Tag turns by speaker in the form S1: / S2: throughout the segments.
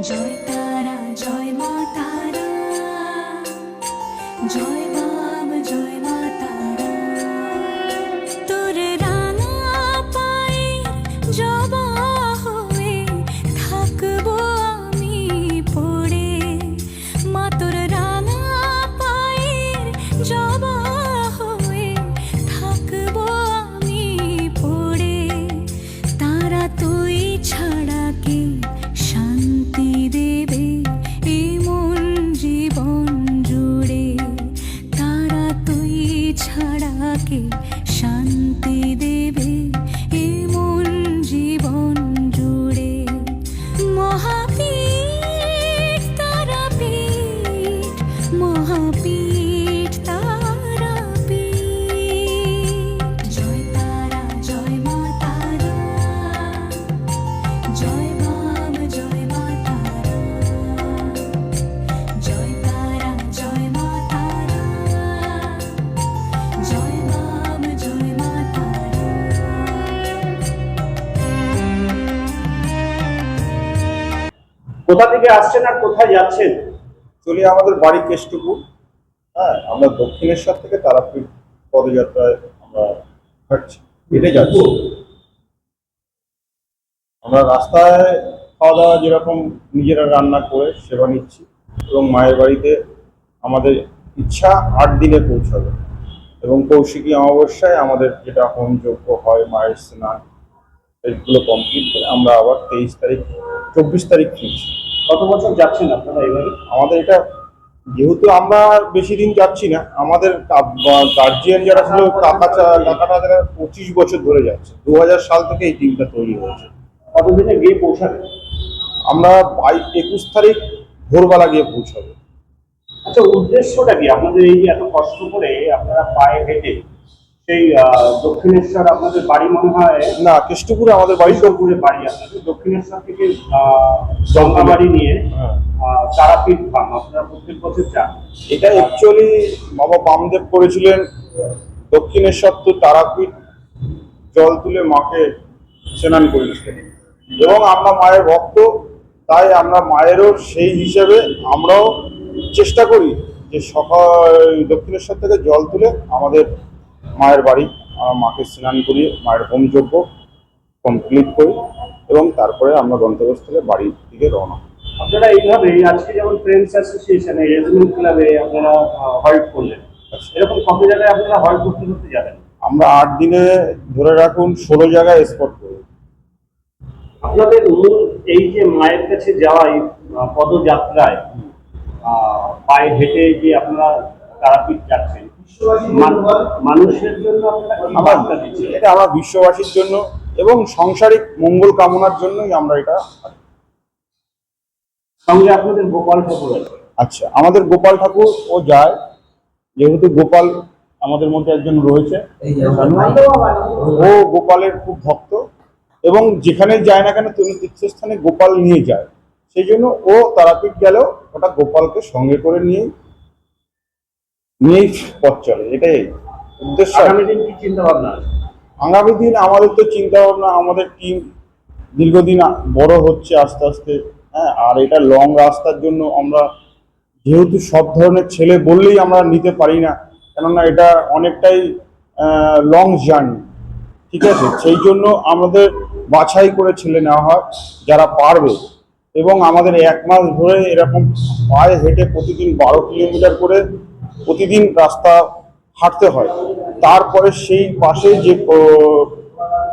S1: জয় তারা জয় মা তারা জয়
S2: কোথা থেকে আসছেন আর কোথায় যাচ্ছেন?
S3: চলে আমাদের বাড়ি কেষ্টপুর। হ্যাঁ আমরা দক্ষিণেশ্বর থেকে তারাপীঠ পদযাত্রায় আমরা হাঁটছি। হেঁটে যাচ্ছি। আমরা রাস্তায় খাওয়া দাওয়া যেরকম নিজেরা রান্না করে সেবা নিচ্ছি এবং মায়ের বাড়িতে আমাদের ইচ্ছা আট দিনে পৌঁছাবে এবং কৌশিকী অমাবস্যায় আমাদের যেটা হোমযজ্ঞ হয় মায়ের স্নান এগুলো কমপ্লিট করে আমরা আবার তেইশ তারিখ চব্বিশ তারিখ ফিরছি
S2: কত বছর যাচ্ছেন আপনারা এবারে?
S3: আমাদের এটা যেহেতু আমরা বেশি দিন যাচ্ছি না আমাদের গার্জিয়ান যারা ছিল কাকা কাকাটা যারা পঁচিশ বছর ধরে যাচ্ছে। দু হাজার সাল থেকে এই টিমটা তৈরি হয়েছে।
S2: কতদিনে গিয়ে পৌঁছাবে?
S3: আমরা বাইশ একুশ তারিখ ভোরবেলা গিয়ে পৌঁছাবো।
S2: আচ্ছা উদ্দেশ্যটা কি? আপনাদের এই যে এত কষ্ট করে আপনারা পায়ে হেঁটে সেই দক্ষিণেশ্বর আপনাদের বাড়ি মনে হয়?
S3: না কেষ্টপুরে আমাদের বাড়ি তো।
S2: বাড়ি আপনাদের দক্ষিণেশ্বর থেকে জঙ্গাবাড়ি নিয়ে
S3: হ্যাঁ।
S2: তারাপীঠ ধাম আপনারা প্রত্যেক বছর যান।
S3: এটা অ্যাকচুয়ালি বাবা বামদেব করেছিলেন। দক্ষিণেশ্বর তো তারাপীঠ জল তুলে মাকে স্নান করিয়েছিলেন এবং আমরা মায়ের ভক্ত তাই আমরা মায়েরও সেই হিসেবে আমরাও চেষ্টা করি যে সকাল দক্ষিণেশ্বর থেকে জল তুলে আমাদের মায়ের বাড়ি আমরা মাকে স্নান করিয়ে মায়ের হোমযজ্ঞ কমপ্লিট করি এবং তারপরে আমরা গন্তব্যস্থলে বাড়ির দিকে রওনা
S2: আপনারা এইভাবে আজকে যেমন ফ্রেন্ডস অ্যাসোসিয়েশনে রেজিমেন্ট ক্লাবে আপনারা হল্ট করলেন এরকম কত জায়গায় আপনারা হল্ট করতে করতে যাবেন?
S3: আমরা আট দিনে ধরে রাখুন ষোলো জায়গায় স্পট করি।
S2: আপনাদের মূল এই যে মায়ের কাছে যাওয়া এই পদযাত্রায় পায়ে হেঁটে যে আপনারা তারাপীঠ যাচ্ছেন মানুষের জন্য
S3: আমার এটা আমরা বিশ্ববাসীর জন্য এবং সাংসারিক মঙ্গল কামনার জন্যই আমরা এটা
S2: সঙ্গে আপনাদের গোপাল ঠাকুর আছে।
S3: আচ্ছা আমাদের গোপাল ঠাকুর ও যায় যেহেতু গোপাল আমাদের মধ্যে একজন রয়েছে। ও গোপালের খুব ভক্ত এবং যেখানে যায় না কেন তিনি তীর্থস্থানে গোপাল নিয়ে যায়। সেই জন্য ও তারাপীঠ গেলেও ওটা গোপালকে সঙ্গে করে নিয়ে নিয়েই পথ চলে এটাই উদ্দেশ্য।
S2: আগামী দিন কি চিন্তা ভাবনা
S3: আগামী দিন আমাদের তো চিন্তা ভাবনা আমাদের টিম দীর্ঘদিন বড় হচ্ছে আস্তে আস্তে হ্যাঁ আর এটা লং রাস্তার জন্য আমরা যেহেতু সব ধরনের ছেলে বললেই আমরা নিতে পারি না কেননা এটা অনেকটাই লং জার্নি ঠিক আছে? সেই জন্য আমাদের বাছাই করে ছেলে নেওয়া হয় যারা পারবে। এবং আমাদের এক মাস ধরে এরকম পায়ে হেঁটে প্রতিদিন বারো কিলোমিটার করে প্রতিদিন রাস্তা হাঁটতে হয়। তারপরে সেই পাশে যে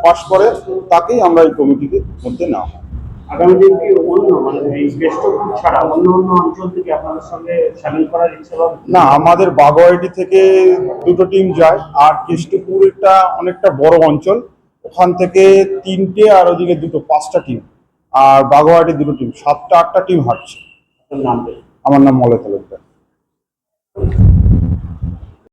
S3: পাশ করে তাকেই আমরা এই কমিটিতে মধ্যে নেওয়া হয়।
S2: আগামী দিন কি অন্য মানে এই কেষ্টপুর ছাড়া অন্য অন্য অঞ্চল থেকে আপনাদের সঙ্গে সামিল করার ইচ্ছা
S3: না আমাদের বাগোয়াটি থেকে দুটো টিম যায় আর কেষ্টপুরটা অনেকটা বড় অঞ্চল। ওখান থেকে তিনটে আর ওদিকে দুটো পাঁচটা টিম। আর বাগোয়াটি দুটো টিম সাতটা আটটা টিম হাঁটছে।
S2: নাম
S3: আমার নাম মলে তালুকদার।